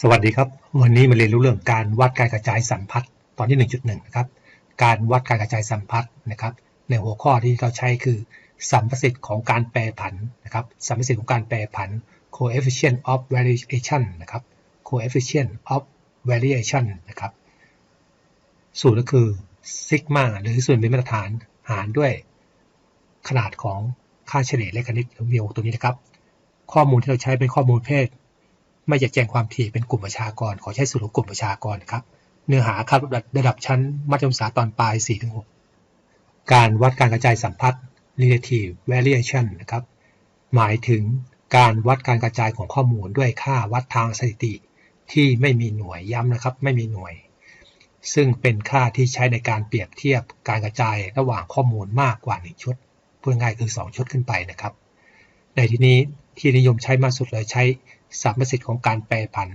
สวัสดีครับ วันนี้มาเรียนรู้เรื่องการวัดการกระจายสัมพัทธ์ตอนที่ 1.1 นะครับ การวัดการกระจายสัมพัทธ์นะครับ ในหัวข้อที่เราใช้คือสัมประสิทธิ์ของการแปรผันนะครับสัมประสิทธิ์ของการแปรผัน coefficient of variation นะครับ coefficient of variation นะครับ สูตรก็คือซิกมาหรือส่วนเป็นมาตรฐานหารด้วยขนาดของค่าเฉลี่ยเลขคณิตมิวตัวนี้นะครับ ข้อมูลที่เราใช้เป็นข้อมูลเพศ ไม่อยากแจ้งความถี่เป็นกลุ่มประชากร ขอใช้สูตรของกลุ่มประชากรครับ เนื้อหาครับระดับชั้นมัธยมศึกษาตอนปลาย 4-6 การวัดการกระจายสัมพัทธ์ relative variation นะครับ หมายถึงการวัดการกระจายของข้อมูลด้วยค่าวัดทางสถิติ ที่ไม่มีหน่วยย้ำนะครับ ไม่มีหน่วย ซึ่งเป็นค่าที่ใช้ในการเปรียบเทียบการกระจายระหว่างข้อมูลมากกว่า 1 ชุดพูดง่ายคือ 2 ชุดขึ้นไปนะครับ ในที่นี้ที่นิยมใช้มากสุดเลยใช้ สามประสิทธิ์ของการแปรผัน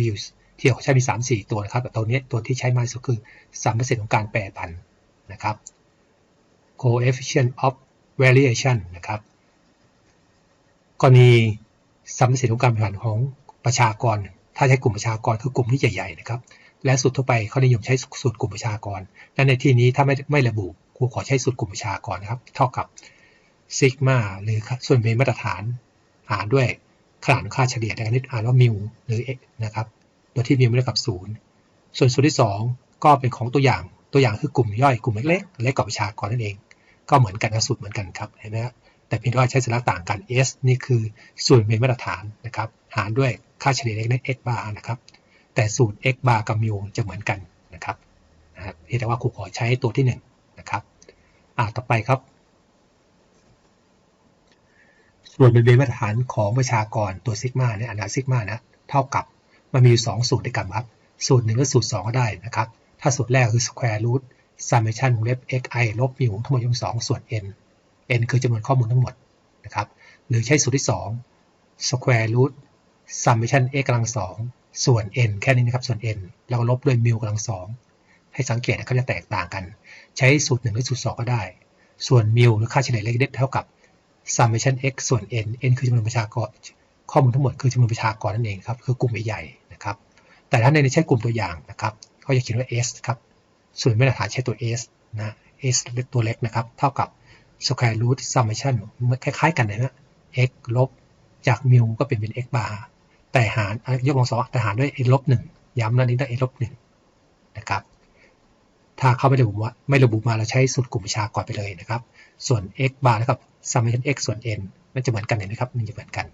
views ที่เขาใช้มี 3 4 ตัวนะครับแต่ตัวนี้ตัวที่ใช้มากที่สุดคือสามประสิทธิ์ของการแปรผันนะครับ coefficient of variation นะครับกรณีสามประสิทธิ์ของการแปรผันของประชากร ถ้าใช้กลุ่มประชากรคือกลุ่มที่ใหญ่ๆนะครับและสูตรทั่วไปเขานิยมใช้สูตรกลุ่มประชากรและในที่นี้ถ้าไม่ไม่ระบุครูขอใช้สูตรกลุ่มประชากรนะครับ เท่ากับซิกมาหรือส่วนเป็นมาตรฐานหารด้วย ขนาดค่าเฉลี่ยในการนิดอ่านว่ามิวหรือ x นะครับ โดยที่มิวไม่ได้กับศูนย์ส่วนสูตรที่ 2 ก็เป็นของตัวอย่าง ตัวอย่างคือกลุ่มย่อยกลุ่มเล็กๆเล็กกว่าประชากรนั่นเอง ก็เหมือนกันนะสูตรเหมือนกันครับ เห็นไหมครับแต่เพียงว่าใช้สัญลักษณ์ต่างกัน s นี่คือส่วนเป็นมาตรฐานนะครับ หารด้วยค่าเฉลี่ยเล็กใน x bar นะครับ แต่สูตร x bar กับมิวจะเหมือนกันนะครับนะเพียงแต่ว่าครูขอใช้ตัวที่1นะครับอ่าต่อไปครับ ส่วนเป็นมาตรฐานของประชากรตัวซิกมาเนี่ยอนดับซิกมานะเท่ากับมันมีอยู่ 2 สูตรด้วยกันครับ สูตรหนึ่งก็สูตร 2 ก็ได้นะครับ ถ้าสูตรแรกคือ square root summation วงเล็บ xi ลบมิวทั้งหมดยก2ส่วน n n คือจำนวนข้อมูลทั้งหมดนะครับ หรือใช้สูตรที่ 2 square root summation x กำลัง2ส่วน n แค่นี้นะครับส่วน n แล้วก็ลบด้วยมิวกำลัง2ให้สังเกตนะเขาจะแตกต่างกัน ใช้สูตร1หรือสูตร 2 ก็ได้ ส่วนมิวหรือค่าเฉลี่ยเลขเด็ดเท่ากับ summation x ส่วน n n คือจำนวนประชากร ข้อมูลทั้งหมดคือจำนวนประชากรนั่นเองครับ คือกลุ่มใหญ่ๆนะครับ แต่ถ้าในใช้กลุ่มตัวอย่างนะครับเขาจะเขียนว่า s ครับ ส่วนมาตรฐานใช้ตัว s นะ s ตัวเล็กนะครับ เท่ากับ square root summation คล้ายๆ กันนะฮะ x ลบจากมิวก็เป็นเป็น x bar แต่หารยกกำลังสองแต่หารด้วย x ลบหนึ่งย้ำนั่นนี้ได้ x ลบหนึ่งนะครับ ถ้าเขาไม่ระบุว่าไม่ระบุมาเราใช้สูตรกลุ่มประชากรไปเลยนะครับ ส่วน x bar เท่ากับ summation x ส่วน n มันจะเหมือนกันเห็นไหมครับ มันจะเหมือนกัน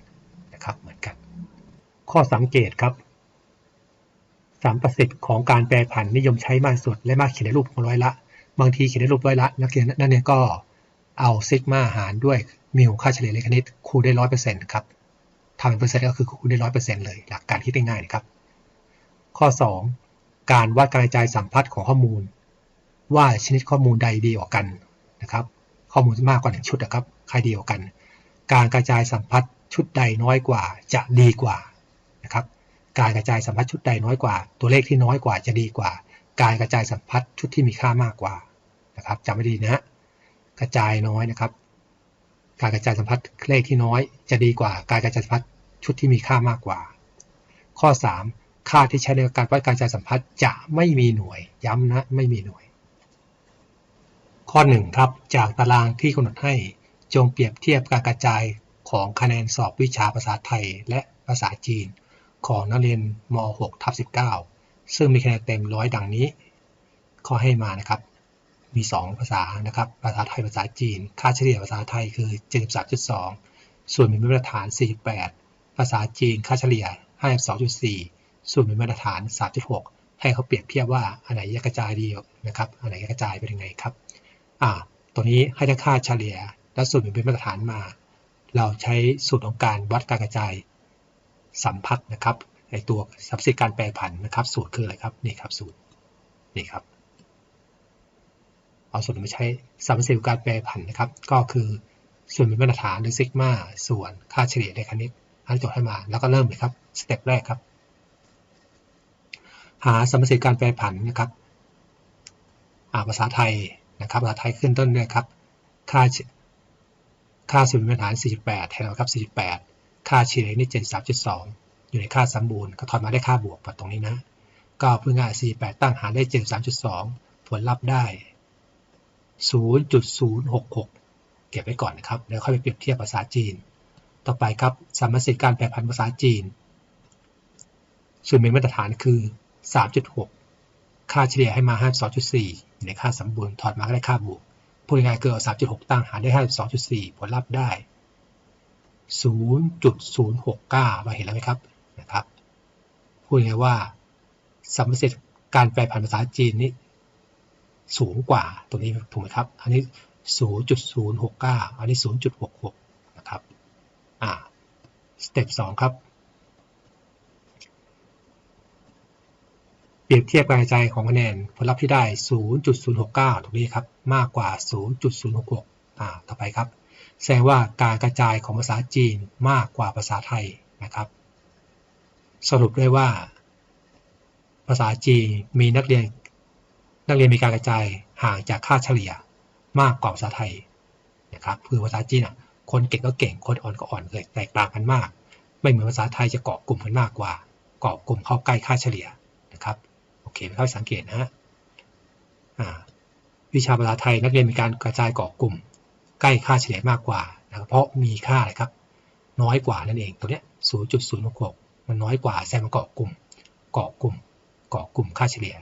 นะครับ เหมือนกัน ข้อสังเกตครับสามประสิทธิ์ของการแปรผันนิยมใช้มากสุด และมากเขียนในรูปของร้อยละ บางทีเขียนในรูปร้อยละ นักเรียนนั่นเนี่ยก็เอาซิกมาหารด้วยมิวค่าเฉลี่ยเลขคณิตคูณได้ร้อยเปอร์เซ็นต์ครับทำเป็นเปอร์เซ็นต์ก็คือคูณได้ร้อยเปอร์เซ็นต์เลย หลักการคิดง่ายๆนะครับ ข้อ 2 การวัดการกระจายสัมพัทธ์ของข้อมูล ว่าชนิดข้อมูลใดดีกว่ากันนะครับ ข้อมูลมากกว่าหนึ่งชุดนะครับ ใครดีกว่ากัน การกระจายสัมพัทธ์ชุดใดน้อยกว่าจะดีกว่านะครับ การกระจายสัมพัทธ์ชุดใดน้อยกว่า ตัวเลขที่น้อยกว่าจะดีกว่า การกระจายสัมพัทธ์ชุดที่มีค่ามากกว่านะครับจำไม่ดีนะกระจายน้อยนะครับ การกระจายสัมพัทธ์เลขที่น้อยจะดีกว่า การกระจายสัมพัทธ์ชุดที่มีค่ามากกว่า ข้อ 3 ค่าที่ใช้ในการวัดการกระจายสัมพัทธ์จะไม่มีหน่วย ย้ำนะไม่มีหน่วย ข้อ1ครับจากตารางที่กำหนดให้จงเปรียบเทียบการกระจายของคะแนนสอบวิชาภาษาไทยและภาษาจีน ของนักเรียนม .6 ทับ19 ซึ่งมีคะแนนเต็มร้อยดังนี้ ข้อให้มานะครับ มี 2 ภาษานะครับ ภาษาไทยภาษาจีน ค่าเฉลี่ยภาษาไทยคือ 73.2 ส่วนมีมาตรฐาน 48 ภาษาจีนค่าเฉลี่ย 52.4 ส่วนมีมาตรฐาน 3.6 ให้เขาเปรียบเทียบว่าอันไหนกระจายดีนะครับอันไหนกระจายเป็นยังไงครับ อ่าตัวนี้ให้ได้ค่าเฉลี่ย และส่วนเป็นมาตรฐานมา เราใช้สูตรของการวัดการกระจายสัมพัทธ์นะครับในตัวสับสิการแปรผันนะครับ สูตรคืออะไรครับนี่ครับสูตรนี่ครับเอาสูตรมาใช้สัมสิการแปรผันนะครับ ก็คือส่วนเป็นมาตรฐานหรือซิกมาส่วนค่าเฉลี่ยในคณิตอันจดให้มา แล้วก็เริ่มเลยครับสเต็ปแรกครับ หาสัมสิการแปรผันนะครับอ่าภาษาไทย นะครับภาษาไทยขึ้นต้นด้วยครับ ค่าค่าส่วนเป็นมาตรฐาน 48แทนครับ 48 ค่าเฉลี่ยนี่ 73.2 อยู่ในค่าสมบูรณ์ก็ถอดมาได้ค่าบวกมาตรงนี้นะ ก็เพื่อง่าย48 ตั้งหารได้ 73.2 ผลลัพธ์ได้ 0.066 เก็บไว้ก่อนนะครับแล้วค่อยไปเปรียบเทียบภาษาจีน ต่อไปครับสมมติการแปลพันภาษาจีนส่วนเป็นมาตรฐานคือ 3.6 ค่าเฉลี่ยให้มา 52.4 ในค่าสมบูรณ์ถอดมาก็ได้ค่าบวกพูดง่ายๆคือเอา3.6 ตั้งหารได้ 52.4 ผลลัพธ์ได้ 0.069 เราเห็นแล้วไหมครับนะครับ พูดง่ายว่าสัมมติการแปลผันภาษาจีนนี่สูงกว่าตรงนี้ถูกไหมครับ อันนี้ 0.069 อันนี้ 0.66 นะครับ อ่า สเต็ป2ครับ เปรียบเทียบการกระจายของคะแนนผลลัพธ์ที่ได้ 0.069 ตรงนี้ครับ มากกว่า 0.066 อ่า ต่อไปครับ แสดงว่าการกระจายของภาษาจีนมากกว่าภาษาไทยนะครับ สรุปได้ว่า ภาษาจีนมีนักเรียน นักเรียนมีการกระจายห่างจากค่าเฉลี่ยมากกว่าภาษาไทยนะครับ คือภาษาจีนอะ คนเก่งก็เก่ง คนอ่อนก็อ่อนเลยแตกต่างกันมาก ไม่เหมือนภาษาไทยจะเกาะกลุ่มกันมากกว่า เกาะกลุ่มเข้าใกล้ค่าเฉลี่ย เคไม่ค่อยสังเกตนะฮะวิชาภาษาไทยนักเรียนมีการกระจายเกาะกลุ่ม ใกล้ค่าเฉลี่ยมากกว่านะเพราะมีค่าอะไรครับ น้อยกว่านั่นเองตัวเนี้ย0.06 มันน้อยกว่าแซมเกาะกลุ่ม เกาะกลุ่ม เกาะกลุ่มค่าเฉลี่ย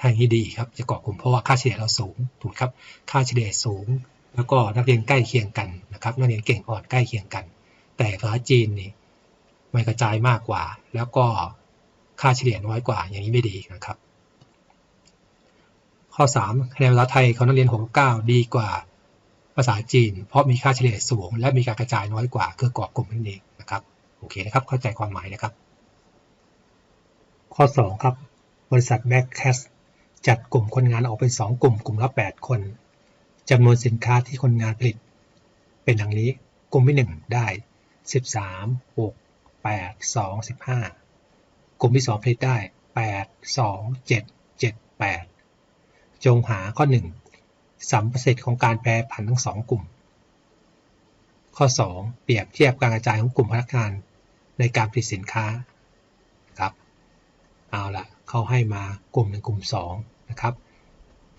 ทางนี้ดีครับจะเกาะกลุ่มเพราะว่าค่าเฉลี่ยเราสูงถูกครับค่าเฉลี่ยสูง แล้วก็นักเรียนใกล้เคียงกันนะครับนักเรียนเก่งอ่อนใกล้เคียงกัน แต่ภาษาจีนนี่มันกระจายมากกว่า แล้วก็ค่าเฉลี่ยน้อยกว่าอย่างนี้ไม่ดีนะครับ ข้อ 3 คะแนนภาษาไทยของนักเรียน69ดีกว่าภาษาจีน เพราะมีค่าเฉลี่ยสูง และมีการกระจายน้อยกว่าคือเกาะกลุ่มนั่นเองนะครับโอเคนะครับ เข้าใจความหมายนะครับ ข้อ 2 ครับ บริษัทแบ็คแคสจัดกลุ่มคนงานออกเป็น 2 กลุ่ม กลุ่มละ 8 คนจำนวนสินค้าที่คนงานผลิต เป็นดังนี้ กลุ่มที่ 1 ได้ 13 6 8 2 15 กลุ่มที่ 2 ผลิตได้ 8 2 7 7 8 จงหาข้อ 1 สัมประสิทธิ์ของการแปรผันทั้งสองกลุ่ม ข้อ 2 เปรียบเทียบการกระจายของกลุ่มพนักงานในการผลิตสินค้าครับเอาละเขาให้มากลุ่มหนึ่งกลุ่ม2นะครับ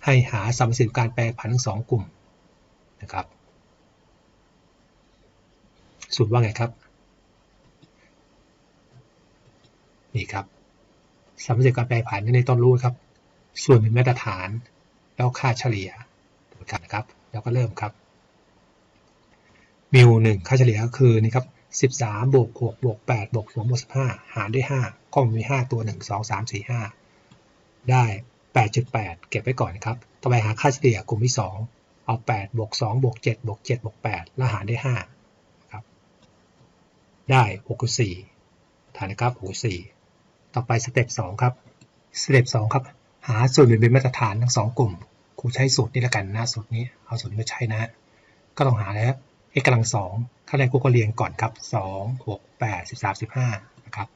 ให้หาสัมประสิทธิ์การแปรผันทั้งสองกลุ่มนะครับสูตรว่าไงครับนี่ครับสัมประสิทธิ์การแปรผันในต้นรู้ครับ ส่วนเป็นมาตรฐาน แล้วค่าเฉลี่ยกันนะครับ แล้วก็เริ่มครับมิวหนึ่งค่าเฉลี่ยก็คือนี่ครับสิบสามบวกหกบวกแปดบวกสองบวกสิบห้าหารด้วยห้าก็มีห้าตัวหนึ่งสองสามสี่ห้าได้แปดจุดแปดเก็บไว้ก่อนครับ ต่อไปหาค่าเฉลี่ยกลุ่มที่สองเอาแปดบวกสองบวกเจ็ดบวกเจ็ดบวกแปดแล้วหารด้วยห้าครับได้หกสี่ฐานนะครับหกสี่ต่อไปสเต็ปสองครับสเต็ปสองครับ หาส่วนเป็นมาตรฐานทั้งสองกลุ่มครูใช้สูตรนี้ละกันนะสูตรนี้เอาสูตรนี้มาใช้นะ ก็ต้องหาแล้ว x กำลังสองขั้นแรกครูก็เรียงก่อนครับสองหกแปดสิบสามสิบห้านะครับ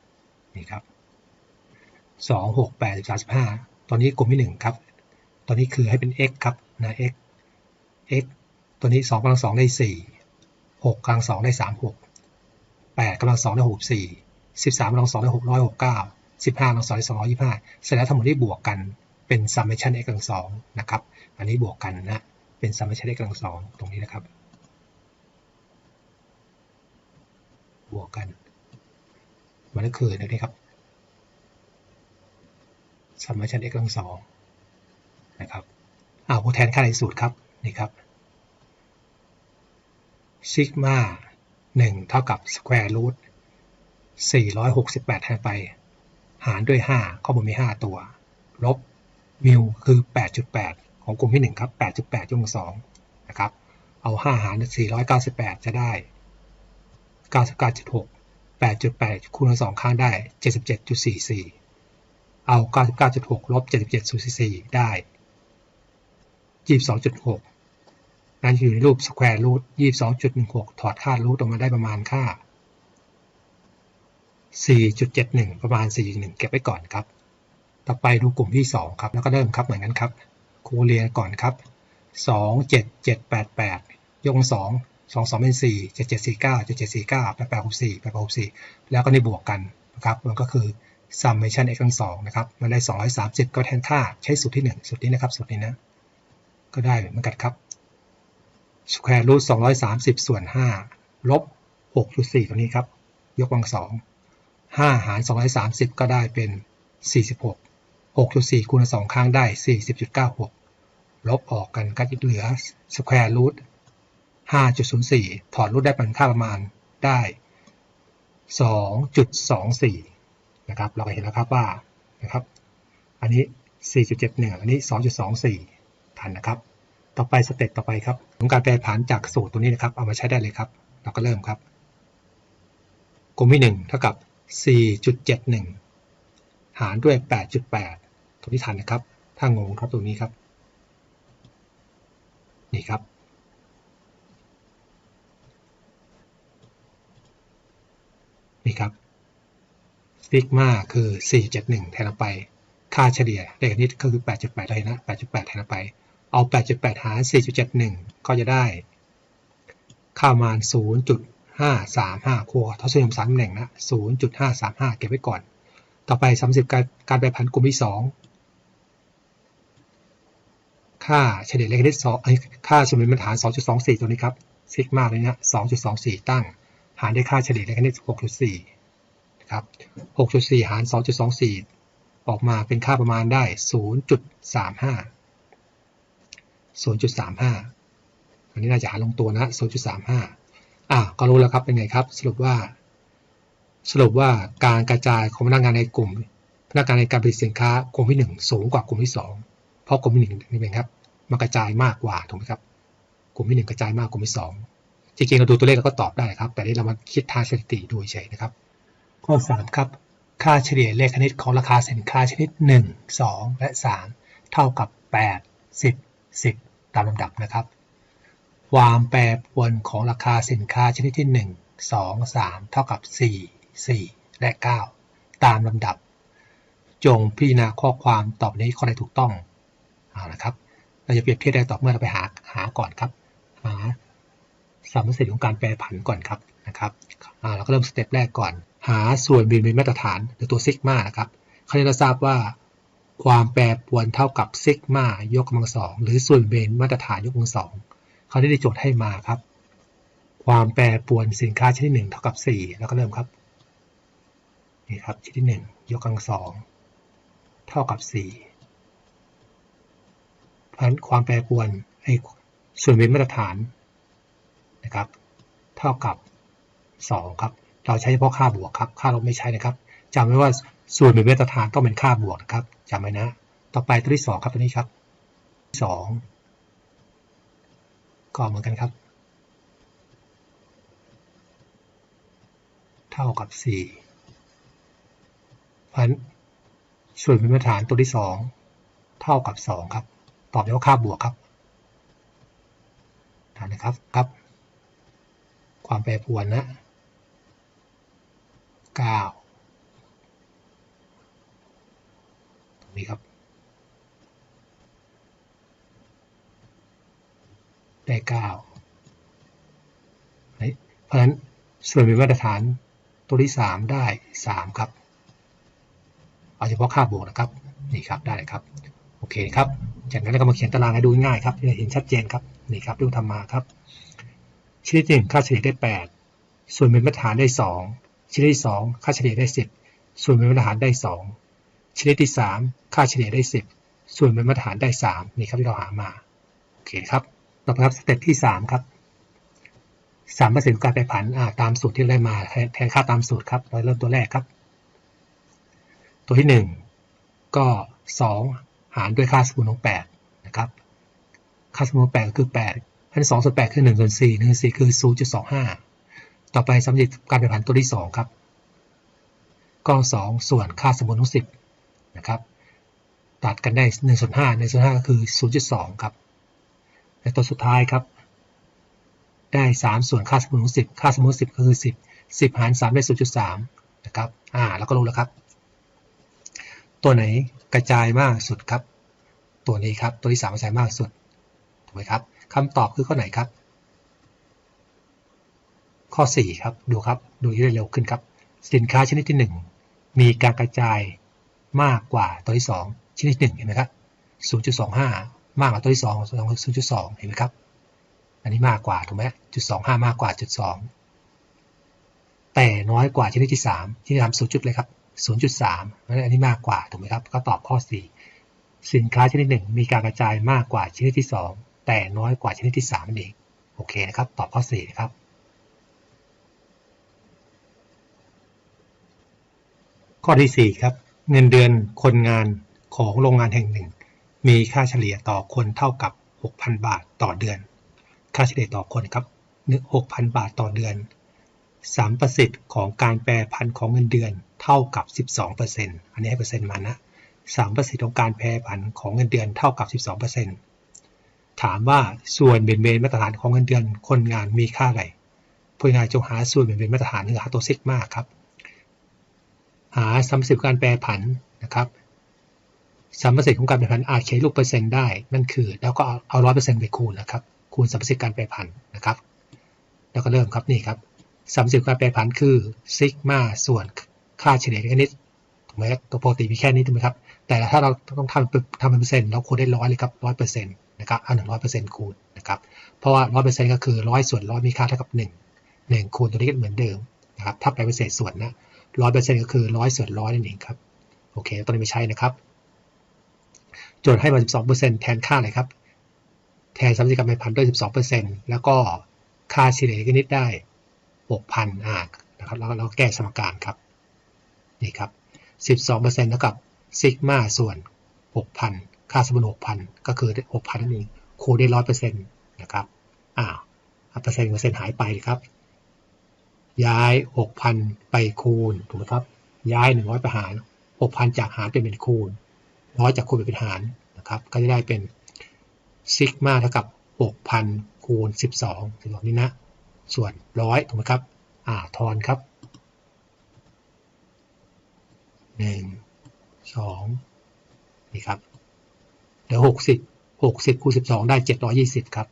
นี่ครับสองหกแปดสิบสามสิบห้าตอนนี้กลุ่มที่หนึ่งครับ ตอนนี้คือให้เป็น x ครับนะ x x ตัวนี้สองกำลังสองได้สี่หกกำลังสองได้สามหกแปดกำลังสองได้หกสี่สิบสามกำลังสองได้หกร้อยหกเก้า 15ลบ2ได้225เสร็จแล้วทั้งหมดที่บวกกันเป็น summation x กำลังสองนะครับ อันนี้บวกกันนะ เป็น summation x กำลังสองตรงนี้นะครับ บวกกัน มันก็คือนี่ครับ summation x กำลังสองนะครับอ้าวแทนค่าในสูตรครับ นี่ครับ ซิกมา1เท่ากับ square root 468แทนไป หารด้วย 5 ข้อมูลมี 5 ตัว ลบมิวคือ 8.8 ของกลุ่มที่ 1 ครับ 8.8ยกกำลังสองนะครับ เอา 5 หาร498 จะได้ 99.6 8.8 คูณสองข้างได้ 77.44 เอา 99.6 ลบ 77.44 ได้ 22.6 นั่นอยู่ในรูปสแควร์รูท22.16 ถอดค่ารูทออกมาได้ประมาณค่า 4.71 ประมาณ 4.1 เก็บไว้ก่อนครับ ต่อไปดูกลุ่มที่ 2 ครับ แล้วก็เริ่มครับเหมือนกันครับ คูเรียนก่อนครับ 2 7 7 8 8 ยก2 2 2เป็น4 7 7 4 9 7 7 4 9 8 8 6 4 8 8 6 4 แล้วก็ในบวกกันนะครับมันก็คือ summation x กำลังสองนะครับมันได้ 230 ก็แทนค่าใช้สูตรที่ 1 สูตรนี้นะครับ สูตรนี้นะ ก็ได้เหมือนกันครับ square root 230 ส่วน 5 ลบ 6.4ตัวนี้ครับ ยกกำลังสอง 5 หาร 230 ก็ได้เป็น 46 6.4 คูณ 2 ครั้งได้ 40.96 ลบออกกันก็จะเหลือ square root 5.04 ถอดรูทได้เป็นค่าประมาณได้ 2.24 นะครับ เราก็เห็นแล้วครับว่า นะครับ อันนี้ 4.71 อันนี้ 2.24 ทันนะครับ ต่อไปสเต็ปต่อไปครับของการแปลผันจากสูตรตัวนี้นะครับ เอามาใช้ได้เลยครับ เราก็เริ่มครับ กลุ่มที่1เท่ากับ 4.71 หารด้วย 8.8ตัวที่ทันนะครับ ถ้างงครับตัวนี้ครับ นี่ครับ นี่ครับซิกมาคือ 4.71 แทนไป ค่าเฉลี่ยเลขนี้ก็คือ 8.8เลยนะ 8.8 แทนไป เอา 8.8 หาร 4.71 ก็จะได้ ค่าประมาณ 0. 0.535 คู่ทศนิยม3ตำแหน่งนะ 0.535 เก็บไว้ก่อน ต่อไป30การการแปรผันกลุ่มที่ 2 ค่าเฉลี่ยเลขที่2ค่าสมดุลมาตรฐาน 2.24 ตัวนี้ครับซิกมาเลยนะ 2.24 ตั้ง หารด้วยค่าเฉลี่ยเลขที่6.4 นะครับ 6.4 หาร 2.24 ออกมาเป็นค่าประมาณได้ 0.35 0.35 อันนี้น่าจะหาลงตัวนะ 0.35 อะก็รู้แล้วครับเป็นไงครับ สรุปว่า สรุปว่าการกระจายของพนักงานในกลุ่ม พนักงานในการผลิตสินค้ากลุ่มที่ 1 สูงกว่ากลุ่มที่ 2 เพราะกลุ่มที่1นี่เป็นครับมันกระจายมากกว่าถูกไหมครับ กลุ่มที่ 1 กระจายมากกว่ากลุ่มที่ 2 จริงๆเราดูตัวเลขเราก็ตอบได้ครับ แต่นี้เรามาคิดทางสถิติดูเฉยนะครับ ข้อ3ครับค่าเฉลี่ยเลขคณิตของราคาสินค้าชนิด 1 2 และ 3 เท่ากับ 8 10 10 ตามลำดับนะครับ ความแปรปรวนของราคาสินค้าชนิดที่ 1 2 3 เท่ากับ 4 4 และ 9 ตามลำดับ จงพิจารณาข้อความตอบนี้ข้อใดถูกต้องเอาละครับ เราจะเปรียบเทียบได้ต่อเมื่อเราไปหาหาก่อนครับ หาสมมติของการแปรผันก่อนครับนะครับเราก็เริ่มสเต็ปแรกก่อน หาส่วนบินเป็นมาตรฐานหรือตัวซิกมานะครับคราวนี้เราทราบว่าความแปรปรวนเท่ากับซิกมายกกำลังสองหรือส่วนเบนมาตรฐานยกกำลังสอง เขาได้โจทย์ให้มาครับ ความแปรปรวนสินค้าชนิดหนึ่งเท่ากับ 4 แล้วก็เริ่มครับนี่ครับชนิดหนึ่งยกกำลังสองเท่ากับ 4 เพราะฉะนั้นความแปรปรวนให้ส่วนเบนมาตรฐานนะครับ เท่ากับ 2 ครับ เราใช้เฉพาะค่าบวกครับ ค่าลบไม่ใช้นะครับจำไว้ว่าส่วนเป็นมาตรฐานต้องเป็นค่าบวกนะครับจำไว้นะ ต่อไปตัวที่ 2 ครับตัวนี้ครับ 2 ก็เหมือนกันครับ เท่ากับ4เพราะฉะนั้นส่วนเป็นมาตรฐานตัวที่ 2 เท่ากับ 2 ครับ ตอบได้ว่าค่าบวกครับทานนะครับครับ ความแปรปรวนนะ 9 ตรงนี้ครับ ได้9เพราะฉะนั้นส่วนเป็นมาตรฐานตัวที่3ได้3ครับ เอาเฉพาะค่าบวกนะครับ นี่ครับได้เลยครับ โอเคครับ จากนั้นเราก็มาเขียนตารางให้ดูง่ายครับจะเห็นชัดเจนครับ นี่ครับดูทำมาครับชนิดหนึ่งค่าเฉลี่ยได้8ส่วนเป็นมาตรฐานได้2ชนิดที่2ค่าเฉลี่ยได้10ส่วนเป็นมาตรฐานได้2ชนิดที่3ค่าเฉลี่ยได้10ส่วนเป็นมาตรฐานได้3นี่ครับที่เราหามา โอเคครับ ต่อไปครับสเต็ปที่3ครับสามเปอร์เซ็นต์การแปรผันตามสูตรที่ได้มาแทนค่าตามสูตรครับเราเริ่มตัวแรกครับ ตัวที่1ก็2หารด้วยค่าสมมุติของ8นะครับค่าสมมุติของ8ก็คือ8พันสองส่วน8คือ1ส่วน4 1ส่วน4คือ0.25ต่อไปสำหรับการแปรผันตัวที่2ครับก็2ส่วนค่าสมมุติของ10นะครับตัดกันได้1ส่วน5 1ส่วน5ก็คือ0.2ครับ และตัวสุดท้ายครับ ได้ 3 ส่วนค่าสมมุติของ10 ค่าสมมุติ 10 ก็คือ 10 10 หาร 3 ได้ 0.3 นะครับ อ่า แล้วก็รู้แล้วครับ ตัวไหนกระจายมากสุดครับ ตัวนี้ครับ ตัวที่3กระจายมากสุด ถูกไหมครับคำตอบคือข้อไหนครับ ข้อ 4 ครับ ดูครับ ดูได้เร็วขึ้นครับ สินค้าชนิดที่มีการกระจายมากกว่าตัวที่สองชนที่หนึ่งเห็นไหมครับ0.25 มากกว่าตัวที่สอง0.2เห็นไหมครับ อันนี้มากกว่าถูกไหมจุดสองห้ามากกว่าจุดสองแต่น้อยกว่าชนิดที่สามที่ทำศูนย์จุดเลยครับศูนย์จุดสามอันนี้มากกว่าถูกไหมครับ ก็ตอบข้อสี่สินค้าชนิดหนึ่งมีการกระจายมากกว่าชนิดที่สองแต่น้อยกว่าชนิดที่สามนั่นเองโอเคนะครับ ตอบข้อสี่นะครับข้อที่สี่ครับเงินเดือนคนงานของโรงงานแห่งหนึ่ง มีค่าเฉลี่ยต่อคนเท่ากับ 6,000 บาทต่อเดือน ค่าเฉลี่ยต่อคนครับ6,000 บาทต่อเดือน3ประสิทธิ์ของการแปรพันของเงินเดือนเท่ากับ 12%อันนี้ให้เปอร์เซ็นต์มานะ3ประสิทธิ์ของการแปรผันของเงินเดือนเท่ากับ 12%ถามว่าส่วนเบนเบนมาตรฐานของเงินเดือนคนงานมีค่าอะไรผู้งานจงหาส่วนเบนเบนมาตรฐานหรือหาตัวซิกมาครับ หาสัมสิทธิ์การแปรผันนะครับ สัมประสิทธิ์ของการแปรผันอาจเขียนลูกเปอร์เซ็นต์ได้ นั่นคือ แล้วก็เอาร้อยเปอร์เซ็นต์ไปคูณนะครับ คูณสัมประสิทธิ์การแปรผันนะครับ แล้วก็เริ่มครับนี่ครับสัมสิทธิ์การแปรผันคือซิกมาส่วนค่าเฉลี่ยนิดถูกไหมครับตัวปกติมีแค่นี้ถูกไหมครับ แต่ถ้าเราต้องทำทำเป็นเปอร์เซ็นต์เราคูณได้ร้อยเลยครับร้อยเปอร์เซ็นต์นะครับเอาหนึ่งร้อยเปอร์เซ็นต์คูณนะครับ เพราะว่าร้อยเปอร์เซ็นต์ก็คือร้อยส่วนร้อยมีค่าเท่ากับหนึ่งหนึ่งคูณตัวนี้ก็เหมือนเดิมนะครับ ถ้าแปลเป็นเศษส่วนนะร้อยเปอร์เซ็นต์ก็คือร้อยส่วนร้อยนั่นเองครับ โอเคตัวนี้ไม่ใช่นะครับ โจทย์ให้มาสิบสองเปอร์เซ็นต์แทนค่าอะไรครับ แทนสัมสิทธิ์การแปรผันด้วยสิบสองเปอร์เซ็นต์แล้วก็ค่าเฉลี่ยนิดได้ 6,000อ่านะครับแล้วเราแก้สมการครับ นี่ครับ 12%เท่ากับซิกมาส่วน 6,000 ค่าสมดุล6,000 ก็คือ 6,000 นั่นเองคูณได้ 100%นะครับอ้าวเปอร์เซ็นต์เปอร์เซ็นต์หายไปครับ ย้าย 6,000 ไปคูณถูกไหมครับ ย้าย 100ไปหาร 6,000 จากหารเป็นเป็นคูณ 100จากคูณเป็นหารนะครับ ก็จะได้เป็นซิกมาเท่ากับ 6,000 คูณ 12ถึงตรงนี้นะ ส่วนร้อยถูกไหมครับ อ่า ทอนครับหนึ่งสองนี่ครับเดี๋ยวหกสิบหกสิบคูณสิบสองได้เจ็ดร้อยี่สิบครับ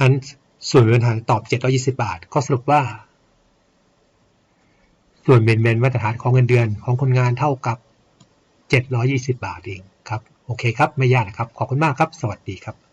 นั้นส่วนเงินฐานตอบ 720 บาท ก็สรุปว่า ส่วนเมนเมนมาตรฐานของเงินเดือนของคนงานเท่ากับ 720 บาทเองครับ โอเคครับ ไม่ยากนะครับ ขอบคุณมากครับ สวัสดีครับ